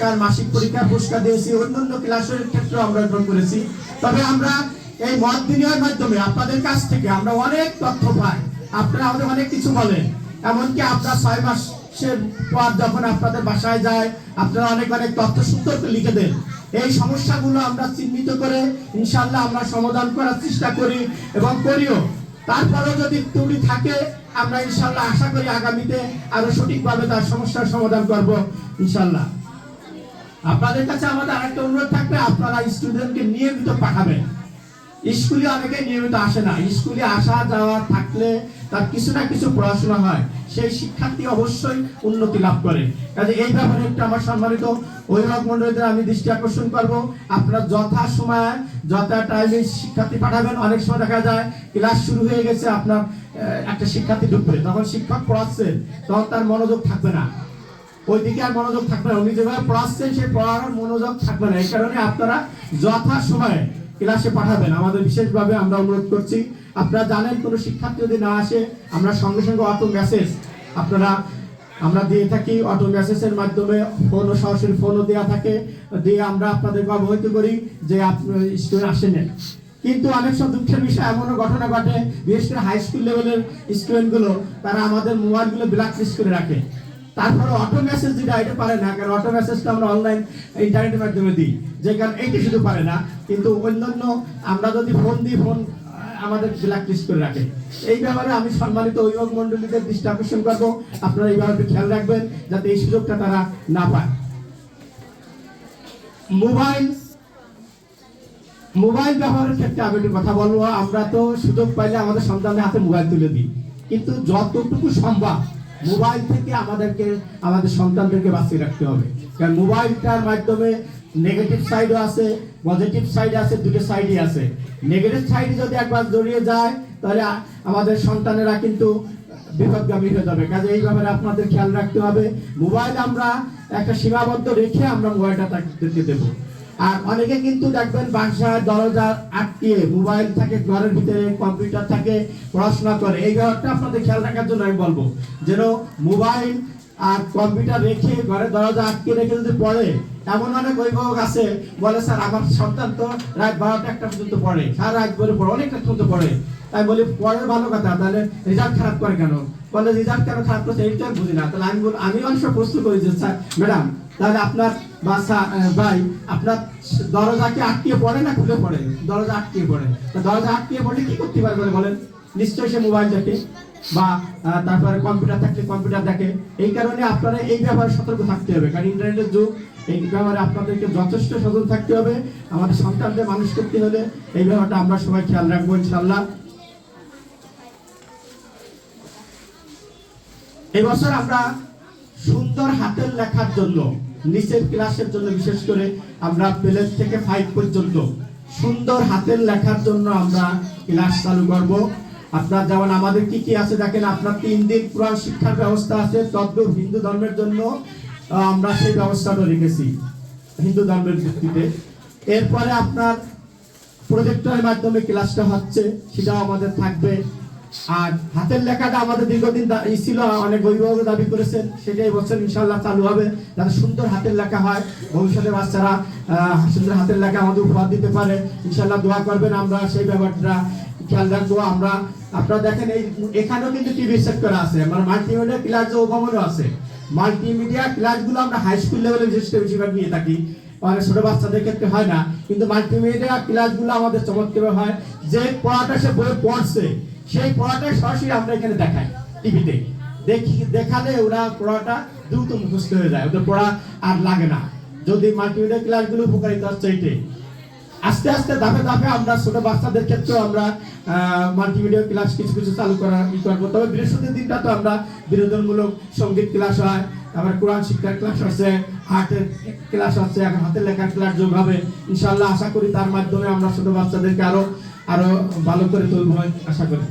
পুরস্কার, মাসিক পরীক্ষার পুরস্কার দিয়েছি, অন্যান্য ক্লাসের ক্ষেত্রে আমরা গ্রহণ করেছি। তবে আমরা এই মত বিনিময়ের মাধ্যমে আপনাদের কাছ থেকে আমরা অনেক তথ্য পাই। আপনারা আমাদের অনেক কিছু বলেন। এমনকি আপনার ছয় মাসের পর যখন আপনাদের বাসায় যায়, আপনারা অনেক অনেক তথ্য লিখে দেন। এই সমস্যাগুলো আমরা চিহ্নিত করে ইনশাল্লাহ আমরা সমাধান করার চেষ্টা করি এবং করিও। তারপরেও যদি ত্রুটি থাকে, আমরা ইনশাল্লাহ আশা করি আগামীতে আরও সঠিকভাবে তার সমস্যার সমাধান করব ইনশাল্লাহ আপনাদের কাছে আমাদের আরেকটা অনুরোধ থাকবে, আপনারা স্টুডেন্টকে নিয়মিত পাঠাবেন। স্কুলে অনেকে নিয়মিত আসে না। স্কুলে আসা যাওয়া থাকলে তার কিছু না কিছু পড়াশোনা হয়। সেই শিক্ষার্থী অবশ্যই উন্নতি লাভ করে। কাজে এই ব্যাপারে একটু আমার সম্মানিত অভিভাবক মন্ডলীদের আমি দৃষ্টি আকর্ষণ করব। আপনারা যথা সময়, যথা টাইমে শিক্ষার্থী পাঠাবেন। অনেক সময় দেখা যায়, ক্লাস শুরু হয়ে গেছে, আপনার একটা শিক্ষার্থী ঢুকবে। তখন শিক্ষক পড়াচ্ছেন তখন তার মনোযোগ থাকবে না। ওইদিকে আর মনোযোগ থাকবে না। উনি যেভাবে পড়াচ্ছেন, সেই পড়ার মনোযোগ থাকবে না। এই কারণে আপনারা যথা সময়ে ক্লাসে পাঠাবেন। আমাদের বিশেষভাবে আমরা অনুরোধ করছি, আপনারা জানেন, কোনো শিক্ষার্থী যদি না আসে, আমরা সঙ্গে সঙ্গে অটো মেসেজ আপনারা, আমরা দিয়ে থাকি। অটো মেসেজের মাধ্যমে ফোনও সরাসরি ফোনও দেওয়া থাকে। দিয়ে আমরা আপনাদেরকে অবহিত করি যে স্টুডেন্ট আসেন কিন্তু অনেক সব দুঃখের বিষয়, এমনও ঘটনা ঘটে, বিশেষ করে হাই স্কুল লেভেলের স্টুডেন্টগুলো তারা আমাদের মোবাইলগুলো ব্ল্যাক লিস্ট করে রাখে। তারপরে অটো মেসেজ যেটা, এটা পারে না, কারণ অটো মেসেজটা আমরা অনলাইন ইন্টারনেটের মাধ্যমে দিই। যে কারণ এইটা শুধু পারে না, কিন্তু অন্যান্য আমরা যদি ফোন দিই ফোন আমাদের ব্ল্যাক লিস্ট করে রাখে। এই ব্যাপারে আমি সম্মানিত অভিভাবক মন্ডলীদের দৃষ্টি আকর্ষণ করব। আপনারা এই ব্যাপারটা খেয়াল রাখবেন, যাতে এই সুযোগটা তারা না পায়। মোবাইল মোবাইল ব্যবহারের ক্ষেত্রে আমি একটু কথা বলব। আমরা তো সুযোগ পাইলে আমাদের সন্তানের হাতে মোবাইল তুলে দিই। কিন্তু যতটুকু সম্ভব মোবাইল থেকে আমাদেরকে, আমাদের সন্তানদেরকে বাঁচিয়ে রাখতে হবে। কারণ মোবাইলটার মাধ্যমে নেগেটিভ সাইডও আছে পজিটিভ সাইড আছে, দুটো সাইডই আছে। নেগেটিভ সাইডে যদি একবার জড়িয়ে যায়, তাহলে আমাদের সন্তানেরা কিন্তু বিপদগামী হয়ে যাবে। কাজে এই ব্যাপারে আপনাদের খেয়াল রাখতে হবে। মোবাইল আমরা একটা সীমাবদ্ধ রেখে আমরা মোবাইলটা তাকে দেবো। আর অনেকে কিন্তু দেখবেন বাসায় দরজা আটকিয়ে মোবাইল থাকে, ঘরের ভিতরে কম্পিউটার থাকে, পড়াশোনা করে। এই ব্যাপারটা আপনাদের খেয়াল রাখার জন্য আমি বলব, যেন মোবাইল আর কম্পিউটার রেখে ঘরে দরজা আটকে রেখে যদি পড়ে, এমন অনেক অভিভাবক আছে, বলে, স্যার, আমার সন্তান তো রাত বারোটা একটা পর্যন্ত পড়ে, সারা রাত করে পড়ে অনেকটা পর্যন্ত পড়ে। তাই বলি পড়ে ভালো কথা, তাহলে রেজাল্ট খারাপ করে কেন? বলে রেজাল্ট কেন খারাপ করছে? এইটা বুঝি না। তাহলে আমি বল আমি অনেক প্রশ্ন করি যে, স্যার, ম্যাডাম তাহলে আপনার বাসা ভাই, আপনার দরজাকে আটকিয়ে পড়ে না খুলে পড়ে? দরজা আটকিয়ে পড়ে। দরজা আটকিয়ে পড়লে কি করতে পারবে বলেন? নিশ্চয়ই সে মোবাইল দেখে বা তারপরে কম্পিউটার থাকলে কম্পিউটার দেখে। এই কারণে আপনারা এই ব্যাপারে সতর্ক থাকতে হবে। কারণ ইন্টারনেটের যুগ, এই ব্যাপারে আপনাদেরকে যথেষ্ট সতর্ক থাকতে হবে। আমাদের সন্তানদের মানুষ করতে হলে এই ব্যাপারটা আমরা সবাই খেয়াল রাখব ইনশাল্লাহ এই বছর আমরা সুন্দর হাতের লেখার জন্য, নিচের ক্লাসের জন্য বিশেষ করে আমরা প্লেন থেকে ফাইভ পর্যন্ত সুন্দর হাতের লেখার জন্য আমরা ক্লাস চালু করব। আপনার যেমন আমাদের কি কি আছে দেখেন, আপনার তিন দিন পুরাণ শিক্ষার ব্যবস্থা আছে তদ্রুপ হিন্দু ধর্মের জন্য আমরা সেই ব্যবস্থাটা রেখেছি হিন্দু ধর্মের ভিত্তিতে। এরপরে আপনার প্রজেক্টরের মাধ্যমে ক্লাসটা হচ্ছে, সেটাও আমাদের থাকবে। আর হাতের লেখাটা আমাদের দীর্ঘদিন ছিল, অনেক অভিভাবক দাবি করেছেন, সেটাই বছর ইনশাল্লাহ চালু হবে, যাতে সুন্দর হাতের লেখা হয়। ভবিষ্যতে বাচ্চারা সুন্দর হাতের লেখা আমাদের উপহার দিতে পারে। ইনশাল্লাহ দোয়া করবেন আমরা সেই ব্যাপারটা খেয়াল রাখব। আমরা, আপনারা দেখেন এই, এখানেও কিন্তু টিভি সেট করা আছে। মানে মাল্টিমিডিয়া ক্লাস যে ওভাবেও আছে। মাল্টিমিডিয়া ক্লাসগুলো আমরা হাই স্কুল লেভেলে বিশেষ করে বেশিরভাগ নিয়ে থাকি। অনেক ছোট বাচ্চাদের ক্ষেত্রে হয় না। কিন্তু মাল্টিমিডিয়া ক্লাসগুলো আমাদের চমৎকার হয়। যে পড়াটা সে বই পড়ছে সেই পড়াটা সরাসরি আমরা এখানে দেখাই, টিভিতে। দেখি, দেখালে ওরা পড়াটা দ্রুত মুখস্থ হয়ে যায়, ওদের পড়া আর লাগে না। যদি মাল্টিমিডিয়া ক্লাসগুলো উপকারিতা হচ্ছে এইটাই। আস্তে আস্তে ধাপে ধাপে আমরা ছোট বাচ্চাদের ক্ষেত্রেও আমরা মাল্টিমিডিয়া ক্লাস কিছু কিছু চালু করার ই করব। তবে বৃহস্পতির দিনটা তো আমরা বিনোদনমূলক সংগীত ক্লাস হয়, তারপরে কোরআন শিক্ষার ক্লাস আছে হাতের ক্লাস আছে, এখন হাতের লেখার ক্লাস যোগ হবে। ইনশাল্লাহ আশা করি তার মাধ্যমে আমরা ছোট বাচ্চাদেরকে আরও আরও ভালো করে তুলব, আশা করি।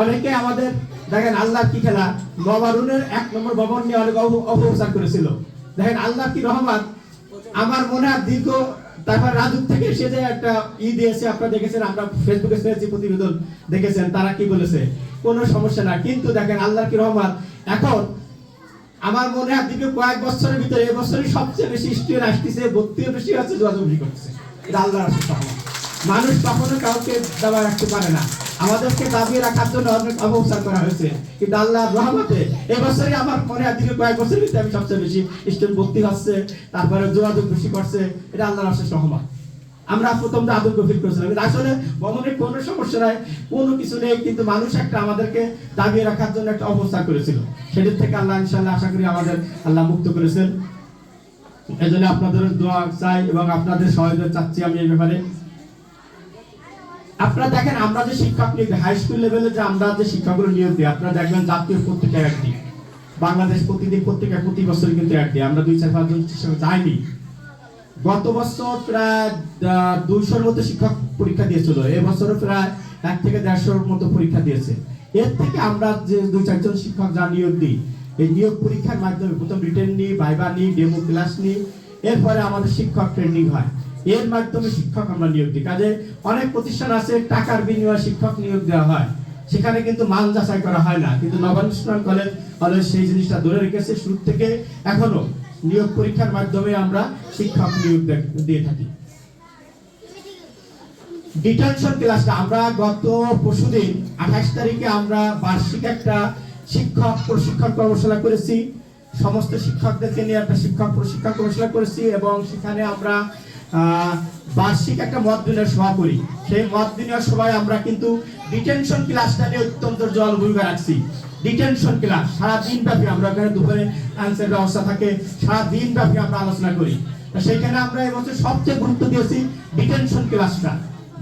অনেকে আমাদের দেখেন আল্লাহ কি খেলা? নবারুনের এক নম্বর ভবন নিয়ে অনেক অপপ্রচার করেছিল। দেখেন আল্লাহ কি রহমান আমার মনে হয় দীর্ঘ তারপর রাজুক থেকে সে যে একটা ই দিয়েছে, আপনারা দেখেছেন, আমরা ফেসবুকে পেয়েছি প্রতিবেদন দেখেছেন, তারা কি বলেছে? কোনো সমস্যা না কিন্তু দেখেন আল্লাহ কি রহমান এখন আমার মনে হয় দীর্ঘ কয়েক বছরের ভিতরে এই বছরই সবচেয়ে বেশি স্টুডেন্ট আসতেছে ভর্তিও বেশি আছে যোগাযোগ করতেছে। আশীর্বাদ সহমত। মানুষ কখনো কাউকে দাবা রাখতে পারে না। আমাদেরকে দাবিয়ে রাখার জন্য অনেক অবস্থান করা হয়েছে। কিন্তু আল্লাহ রহমতে এবছরই আমার মনে হয় দীর্ঘ কয়েক বছরের ভিতরে আমি সবচেয়ে বেশি স্টুডেন্ট ভর্তি হচ্ছে, তারপরে যোগাযোগ বেশি করছে, এটা আল্লাহর আশীর্বাদ সহমত আমরা প্রথম আদর গভীর করেছিলাম। কিন্তু আসলে ভ্রমণের কোনো সমস্যা নাই, কোনো কিছু নেই, কিন্তু মানুষ একটা আমাদেরকে দাবিয়ে রাখার জন্য একটা অবস্থা করেছিল। সেটির থেকে আল্লাহ ইনশাল্লাহ আশা করি আমাদের আল্লাহ মুক্ত করেছেন। এই জন্য আপনাদের দোয়া চাই এবং আপনাদের সহযোগিতা চাচ্ছি আমি এই ব্যাপারে। আপনারা দেখেন, আমরা যে শিক্ষক নিয়োগ হাই স্কুল লেভেলে যে আমরা যে শিক্ষকগুলো নিয়োগ দিই, আপনারা দেখবেন জাতীয় পত্রিকা এক দিই বাংলাদেশ প্রতিদিন পত্রিকা প্রতি বছর কিন্তু এক দিই আমরা দুই চার পাঁচজন শিক্ষক যাইনি। গত বছর প্রায় দুইশোর মতো শিক্ষক পরীক্ষা দিয়েছিল এবছরও প্রায় এক থেকে দেড়শোর মতো পরীক্ষা দিয়েছে। এর থেকে আমরা যে দুই চারজন শিক্ষক যা নিয়োগ দিই, এই নিয়োগ পরীক্ষার মাধ্যমে প্রথম রিটেন নিই ভাইবা নিই ডেমো ক্লাস নিই, এরপরে আমাদের শিক্ষক ট্রেনিং হয়। এর মাধ্যমে শিক্ষক আমরা নিয়োগ দিই। কাজে অনেক প্রতিষ্ঠান আছে, টাকার বিনিময়ে শিক্ষক নিয়োগ দেওয়া হয়। সেখানে কিন্তু মান যাচাই করা হয় না। কিন্তু নবানুষ্ঠান কলেজ কলেজ সেই জিনিসটা ধরে রেখেছে শুরু থেকে। এখনও নিয়োগ পরীক্ষার মাধ্যমে আমরা শিক্ষক নিয়োগ দিয়ে থাকি। ডিটেনশন ক্লাসটা আমরা গত আঠাশ তারিখে আমরা বার্ষিক একটা শিক্ষক প্রশিক্ষণ কর্মশালা করেছি। সমস্ত শিক্ষকদেরকে নিয়ে একটা শিক্ষক প্রশিক্ষণ কর্মশালা করেছি এবং সেখানে আমরা বার্ষিক একটা মত বিনিময় সভা করি। সেই মত বিনিময় সভায় আমরা কিন্তু ডিটেনশন ক্লাসটা নিয়ে অত্যন্ত জল ভূমিকা রাখছি। ডিটেনশন ক্লাস সারা দিন ব্যাপী আমরা ওখানে দুপুরে আনসার ব্যবস্থা থাকে সারা দিন ব্যাপী আমরা আলোচনা করি। সেখানে আমরা এবছর সবচেয়ে গুরুত্ব দিয়েছি ডিটেনশন ক্লাসটা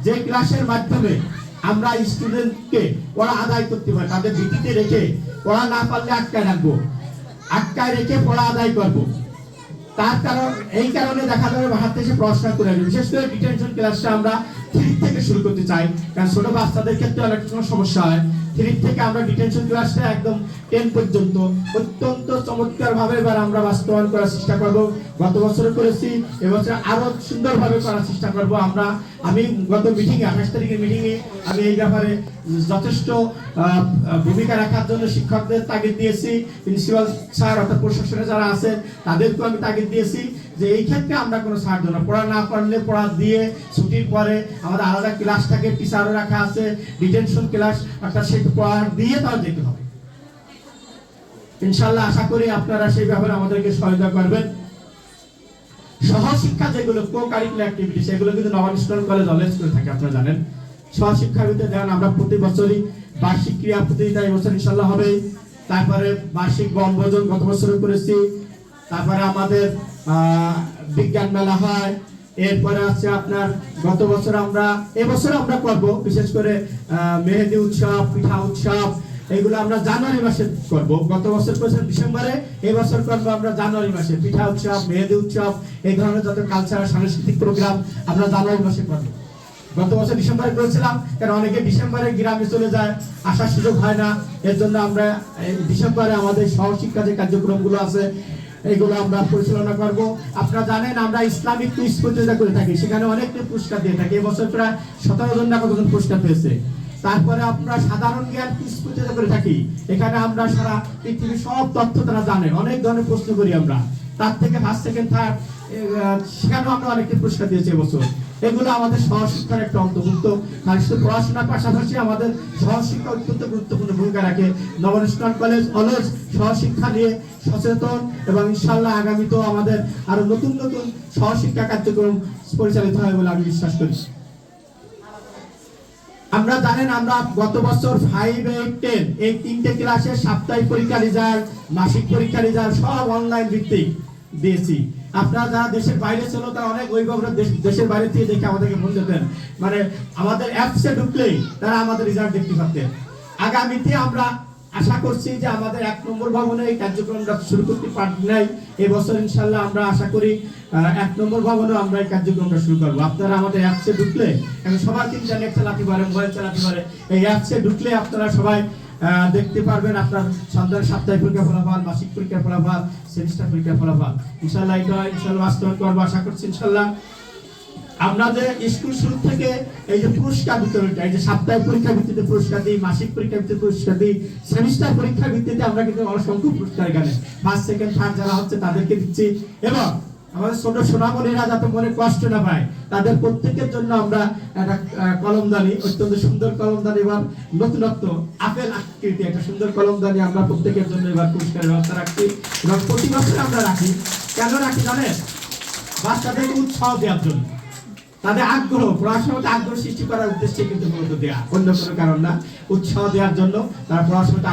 যে ক্লাসের মাধ্যমে আমরা স্টুডেন্টকে পড়া আদায় করতে পারি, তাদের ভিত্তিতে রেখে পড়া না পারলে আটকায় রাখব। আটকায় রেখে পড়া আদায় করব। তার কারণ, এই কারণে দেখা যাবে হাত থেকে পড়াশোনা করে। বিশেষ করে ডিটেনশন ক্লাসটা আমরা থ্রি থেকে শুরু করতে চাই, কারণ ছোট বাচ্চাদের ক্ষেত্রে অনেক সমস্যা হয় থ্রি থেকে আমরা ডিটেনশন ক্লাসটা একদম টেন পর্যন্ত। অত্যন্ত এবার আমরা বাস্তবায়ন করার চেষ্টা করব। গত করেছি, এবছর সুন্দরভাবে করার চেষ্টা করব আমরা। আমি গত মিটিং এ আঠাশ তারিখের মিটিং এ আমি এই ব্যাপারে যথেষ্ট ভূমিকা রাখার জন্য শিক্ষকদের তাগিদ দিয়েছি। প্রিন্সিপাল স্যার অর্থাৎ প্রশাসনে যারা আছেন তাদেরকেও আমি তাগিদ দিয়েছি। যে এই ক্ষেত্রে আমরা কোনো দেবো না। পড়া না পারলে পড়া দিয়ে ছুটির পরে আমাদের আলাদা ক্লাস থাকে টিচারও রাখা আছে ডিটেনশন ক্লাস অর্থাৎ সেই পড়া দিয়ে তাও যেতে হবে। ইনশাল্লাহ আশা করি আপনারা সেই ব্যাপারে আমাদেরকে সহায়তা করবেন। সহশিক্ষা যেগুলো কো কারিকুলার অ্যাক্টিভিটি সেগুলো কিন্তু নবান স্কুল কলেজ অলওয়েজ করে থাকে, আপনারা জানেন। সহশিক্ষার ভিতরে দেখেন আমরা প্রতি বছরই বার্ষিক ক্রিয়া প্রতিযোগিতা এই বছর ইনশাল্লাহ হবে। তারপরে বার্ষিক বনভোজন গত বছর করেছি। তারপরে আমাদের বিজ্ঞান মেলা হয়। এরপরে আছে আপনার গত বছর আমরা এবছর আমরা করব, বিশেষ করে মেহেদি উৎসব, পিঠা উৎসব, এগুলো আমরা জানুয়ারি মাসে করব। গত বছর করেছিলাম ডিসেম্বরে এই বছর করব আমরা জানুয়ারি মাসে। পিঠা উৎসব, মেহেদি উৎসব, এই ধরনের যত কালচারাল সাংস্কৃতিক প্রোগ্রাম আমরা জানুয়ারি মাসে করব। গত বছর ডিসেম্বরে করেছিলাম, কারণ অনেকে ডিসেম্বরে গ্রামে চলে যায়, আসার সুযোগ হয় না। এর জন্য আমরা ডিসেম্বরে আমাদের সহশিক্ষা যে কার্যক্রমগুলো আছে এগুলো আমরা পরিচালনা করব। আপনারা জানেন, আমরা ইসলামিক কুইজ প্রতিযোগিতা করে থাকি। সেখানে অনেক পুরস্কার দিয়ে থাকি। এবছর প্রায় সতেরো জন না কতজন পুরস্কার পেয়েছে? তারপরে আমরা সাধারণ জ্ঞান কুইজ প্রতিযোগিতা করে থাকি। এখানে আমরা সারা পৃথিবীর সব তথ্য তারা জানে অনেক ধরনের প্রশ্ন করি আমরা। তার থেকে ফার্স্ট সেকেন্ড থার্ড সেখানেও আমরা অনেকটা পুরস্কার দিয়েছি এবছর। এগুলো আমাদের সহশিক্ষার একটা অন্তর্ভুক্ত। আর শুধু পড়াশোনার পাশাপাশি আমাদের সহশিক্ষা অত্যন্ত গুরুত্বপূর্ণ ভূমিকা রাখে। নবনুষ্ঠান কলেজ অলওয়েজ সহশিক্ষা নিয়ে সচেতন এবং ইনশাল্লাহ আগামীতেও আমাদের আরও নতুন নতুন সহশিক্ষা কার্যক্রম পরিচালিত হয় বলে আমি বিশ্বাস করি। আমরা জানেন আমরা গত বছর ফাইভ এইট টেন এই তিনটে ক্লাসের সাপ্তাহিক পরীক্ষা রেজাল্ট মাসিক পরীক্ষা রেজাল্ট সব অনলাইন ভিত্তিক দিয়েছি। আপনারা যারা দেশের বাইরে ছিল, তারা অনেক অভিভাবকরা দেশ- দেশের বাইরে থেকে দেখে আমাদেরকে ফোন দিতেন। মানে আমাদের অ্যাপসে ঢুকলেই তারা আমাদের রেজাল্ট দেখতে পারতেন। আগামীতে আমরা আশা করছি যে আমাদের এক নম্বর ভবনে এই কার্যক্রমটা শুরু করতে পারি নাই। এবছর ইনশাল্লাহ আমরা আশা করি এক নম্বর ভবনে আমরা এই কার্যক্রমটা শুরু করব। আপনারা আমাদের অ্যাপসে ঢুকলে, এখন সবার কিন্তু ইন্টারনেট চালাতে পারে মোবাইল চালাতে পারে এই অ্যাপসে ঢুকলে আপনারা সবাই দেখতে পারবেন আপনার সন্তানের সাপ্তাহিক পরীক্ষা ফলাফল, মাসিক পরীক্ষার ফলাফল, সেমিস্টার পরীক্ষার ফলাফল। ইনশাল্লাহ এটা ইনশাল্লাহ বাস্তবায়ন করব, আশা করছি ইনশাল্লাহ আমরা যে স্কুল শুরু থেকে এই যে পুরস্কার বিতরণটা এই যে সাপ্তাহিক পরীক্ষা ভিত্তিতে পুরস্কার দিই, মাসিক পরীক্ষা ভিত্তিতে পুরস্কার দিই, সেমিস্টার পরীক্ষা ভিত্তিতে আমরা কিন্তু অসংখ্য পুরস্কার এখানে। ফার্স্ট সেকেন্ড থার্ড যারা হচ্ছে তাদেরকে দিচ্ছি। এবং আমাদের ছোট সোনামণিরা যাতে মনে কষ্ট না পায়। তাদের প্রত্যেকের জন্য আমরা একটা কলমদানি অত্যন্ত সুন্দর কলমদানি এবার নতুনত্ব, আপেল আকৃতি একটা সুন্দর কলমদানি আমরা প্রত্যেকের জন্য এবার পুরস্কারের ব্যবস্থা রাখছি এবং প্রতি বছর আমরা রাখি। কেন রাখি জানেন? বাচ্চাদের উৎসাহ দেওয়ার জন্য। তাদের আগ্রহ পড়াশোনাতে আগ্রহ সৃষ্টি করার উদ্দেশ্যে কিন্তু মূলত দেওয়া অন্য কোনো কারণ না। উৎসাহ দেওয়ার জন্য তারা পড়াশোনাতে